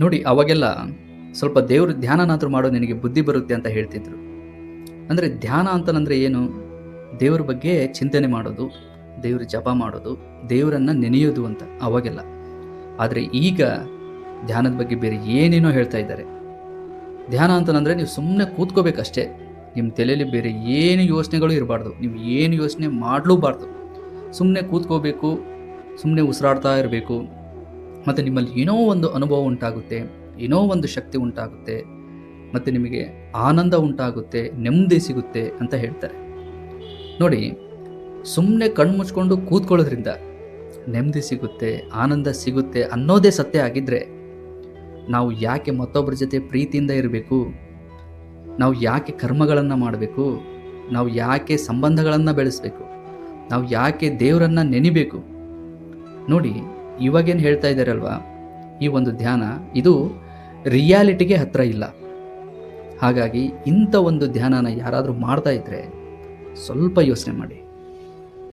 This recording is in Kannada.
ನೋಡಿ, ಅವಾಗೆಲ್ಲ ಸ್ವಲ್ಪ ದೇವ್ರ ಧ್ಯಾನನಾದರೂ ಮಾಡೋ ನಿನಗೆ ಬುದ್ಧಿ ಬರುತ್ತೆ ಅಂತ ಹೇಳ್ತಿದ್ರು. ಅಂದರೆ ಧ್ಯಾನ ಅಂತಂದರೆ ಏನು? ದೇವ್ರ ಬಗ್ಗೆ ಚಿಂತನೆ ಮಾಡೋದು, ದೇವ್ರ ಜಪ ಮಾಡೋದು, ದೇವರನ್ನು ನೆನೆಯೋದು ಅಂತ ಅವಾಗೆಲ್ಲ. ಆದರೆ ಈಗ ಧ್ಯಾನದ ಬಗ್ಗೆ ಬೇರೆ ಏನೇನೋ ಹೇಳ್ತಾ ಇದ್ದಾರೆ. ಧ್ಯಾನ ಅಂತಂದರೆ ನೀವು ಸುಮ್ಮನೆ ಕೂತ್ಕೋಬೇಕಷ್ಟೇ. ನಿಮ್ಮ ತಲೆಯಲ್ಲಿ ಬೇರೆ ಏನು ಯೋಚನೆಗಳು ಇರಬಾರ್ದು. ನೀವು ಏನು ಯೋಚನೆ ಮಾಡಲೂಬಾರ್ದು. ಸುಮ್ಮನೆ ಕೂತ್ಕೋಬೇಕು ಸುಮ್ಮನೆ ಉಸಿರಾಡ್ತಾ ಇರಬೇಕು. ಮತ್ತು ನಿಮ್ಮಲ್ಲಿ ಏನೋ ಒಂದು ಅನುಭವ ಉಂಟಾಗುತ್ತೆ, ಏನೋ ಒಂದು ಶಕ್ತಿ ಉಂಟಾಗುತ್ತೆ, ಮತ್ತು ನಿಮಗೆ ಆನಂದ ಉಂಟಾಗುತ್ತೆ, ನೆಮ್ಮದಿ ಸಿಗುತ್ತೆ ಅಂತ ಹೇಳ್ತಾರೆ. ನೋಡಿ ಸುಮ್ಮನೆ ಕಣ್ಣು ಮುಚ್ಕೊಂಡು ಕೂತ್ಕೊಳ್ಳೋದ್ರಿಂದ ನೆಮ್ಮದಿ ಸಿಗುತ್ತೆ, ಆನಂದ ಸಿಗುತ್ತೆ ಅನ್ನೋದೇ ಸತ್ಯ ಆಗಿದ್ದರೆ ನಾವು ಯಾಕೆ ಮತ್ತೊಬ್ಬರ ಜೊತೆ ಪ್ರೀತಿಯಿಂದ ಇರಬೇಕು? ನಾವು ಯಾಕೆ ಕರ್ಮಗಳನ್ನು ಮಾಡಬೇಕು? ನಾವು ಯಾಕೆ ಸಂಬಂಧಗಳನ್ನು ಬೆಳೆಸಬೇಕು? ನಾವು ಯಾಕೆ ದೇವರನ್ನು ನೆನಿಬೇಕು? ನೋಡಿ ಇವಾಗೇನು ಹೇಳ್ತಾ ಇದ್ದಾರಲ್ವಾ ಈ ಒಂದು ಧ್ಯಾನ, ಇದು ರಿಯಾಲಿಟಿಗೆ ಹತ್ತಿರ ಇಲ್ಲ. ಹಾಗಾಗಿ ಇಂಥ ಒಂದು ಧ್ಯಾನನ ಯಾರಾದರೂ ಮಾಡ್ತಾ ಇದ್ದರೆ ಸ್ವಲ್ಪ ಯೋಚನೆ ಮಾಡಿ.